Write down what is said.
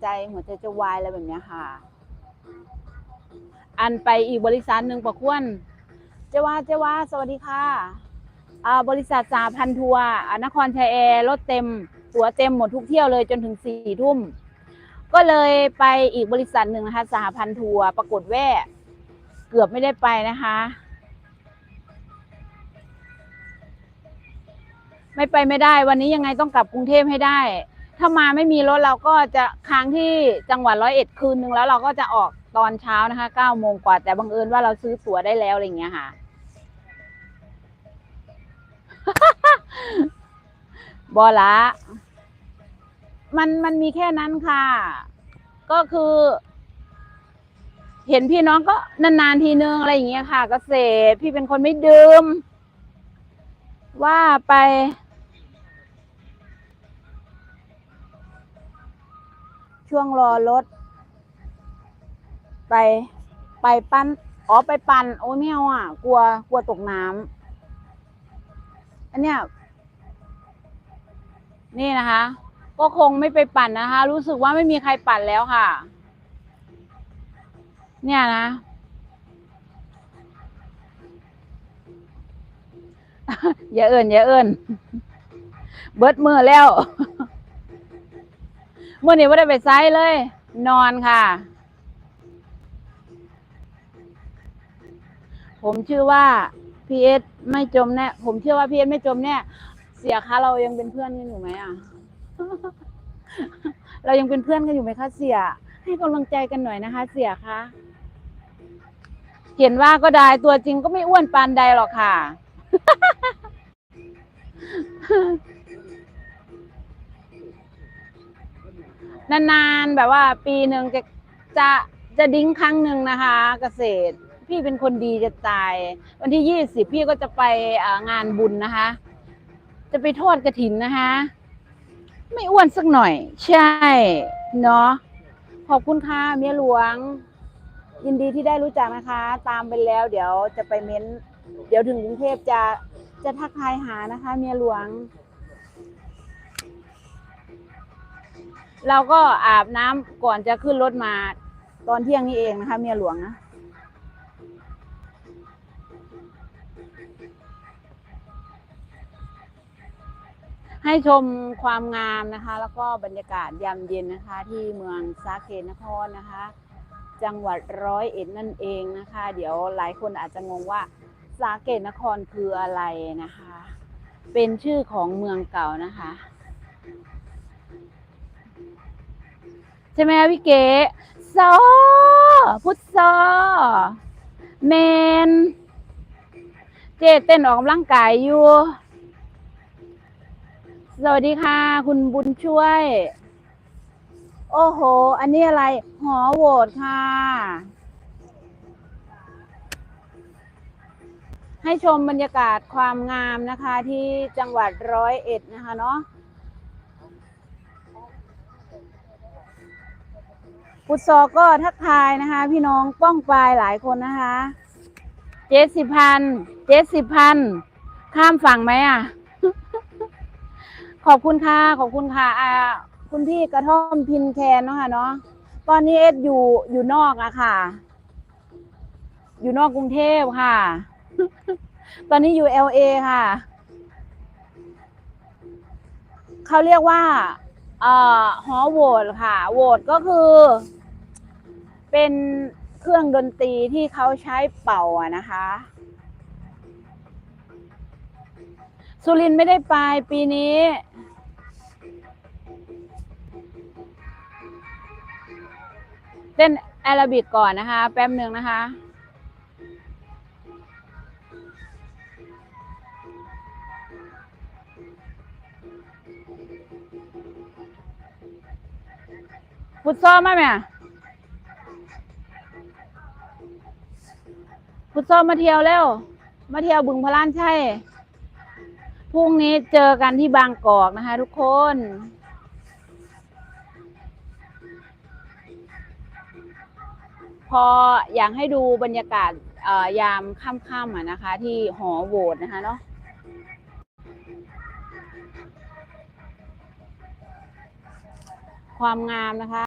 ใจหัวใจจะวายอะไรแบบนี้ค่ะ อันไปอีกบริษัทหนึ่งประควรเจว่าเจว่าสวัสดีค่ะอ่าบริษัทสาพันทัวร์นครชัยแอร์รถเต็มตั๋วเต็มหมดทุกเที่ยวเลยจนถึงสี่ทุ่ม ก็เลยไปอีกบริษัทหนึ่งนะคะสหพันทัวร์ปรากฏแว่เกือบไม่ได้ไปนะคะ ไม่ไปไม่ได้ วันนี้ยังไงต้องกลับกรุงเทพให้ได้ ถ้ามาไม่มีรถเราก็จะค้างที่จังหวัดร้อยเอ็ดคืนนึงแล้วเราก็จะออกตอนเช้านะคะเก้าโมงกว่า แต่บังเอิญว่าเราซื้อตั๋วได้แล้วอะไรอย่างเงี้ยค่ะ บอละมันมันมีแค่นั้นค่ะ ก็คือ เห็นพี่น้องก็นานๆทีนึงอะไรอย่างเงี้ยค่ะ เกษตรพี่เป็นคนไม่ดื่ม ว่าไป ช่วงรอรถ ไปไปปั้นอ๋อไปปั่นโอ้ยไม่เอาอะ กลัวกลัวตกน้ำอันเนี้ยนี่นะคะ ก็คงไม่ไปปั่นนะคะ รู้สึกว่าไม่มีใครปั่นแล้วค่ะ เนี่ยนะ อย่าเอินอย่าเอินเบิดมือแล้ว เมื่อนี้ไม่ได้ไปไซส์เลย นอนค่ะ ผมชื่อว่าพีเอสไม่จมแน่ผมเชื่อว่าพีเอสไม่จมแน่เสียคะเรายังเป็นเพื่อนกันอยู่ไหมอะ เรายังเป็นเพื่อนกันอยู่ไหมคะเสีย ให้กำลังใจกันหน่อยนะคะ เสียคะเห็นว่าก็ได้ตัวจริงก็ไม่อ้วนปานใดหรอกค่ะ นานๆแบบว่าปีหนึ่งจะจะจะดิ้งครั้งหนึ่งนะคะ เกษตร พี่เป็นคนดีจะตาย วันที่ยี่สิบพี่ก็จะไปงานบุญนะคะ จะไปทอดกระถินนะคะ ไม่อ้วนสักหน่อย ใช่เนาะขอบคุณค่ะเมียหลวง ยินดีที่ได้รู้จักนะคะ ตามไปแล้ว เดี๋ยวจะไปเม้น เดี๋ยวถึงกรุงเทพจะจะทักทายหานะคะ เมียหลวง เราก็อาบน้ำก่อนจะขึ้นรถมาตอนเที่ยงนี้เองนะคะเมียหลวงนะให้ชมความงามนะคะ แล้วก็บรรยากาศยามเย็นนะคะ ที่เมืองสาเกตนครนะคะ จังหวัดร้อยเอ็ดนั่นเองนะคะ เดี๋ยวหลายคนอาจจะงงว่าสาเกตนครคืออะไรนะคะ เป็นชื่อของเมืองเก่านะคะ ใช่ไหมพี่เก๋ซอพุทซอเมน เจเต้นออกกำลังกายอยู่ สวัสดีค่ะ คุณบุญช่วย โอ้โห อันนี้อะไร หอโหวตค่ะ ให้ชมบรรยากาศความงามนะคะที่จังหวัดร้อยเอ็ดนะคะเนาะ ฟุตซอลก็ทักทายนะคะ พี่น้องป้องปลายหลายคนนะคะ เจ็ดสิบพัน เจ็ดสิบพัน ข้ามฝั่งไหมอะ ขอบคุณค่ะ ขอบคุณค่ะอ่าคุณพี่กระท่อมพินแคนเนาะค่ะเนาะ ตอนนี้เอสอยู่อยู่นอกอะค่ะ อยู่นอกกรุงเทพค่ะ ตอนนี้อยู่เอลเอค่ะ เขาเรียกว่า เอ่อหอโหวตค่ะโหวตก็คือ เป็นเครื่องดนตรีที่เขาใช้เป่าอะนะคะ สุรินไม่ได้ไปปีนี้ เต้นแอโรบิกก่อนนะคะ แป๊บหนึ่งนะคะ ฟุตซอลมาไหมอะฟุตซอลมาเที่ยวแล้ว มาเที่ยวบึงพระล้านใช่พรุ่งนี้เจอกันที่บางกอกนะคะ ทุกคนพออยากให้ดูบรรยากาศยามค่ำๆอะนะคะ ที่หอโหวตนะคะเนาะความงามนะคะ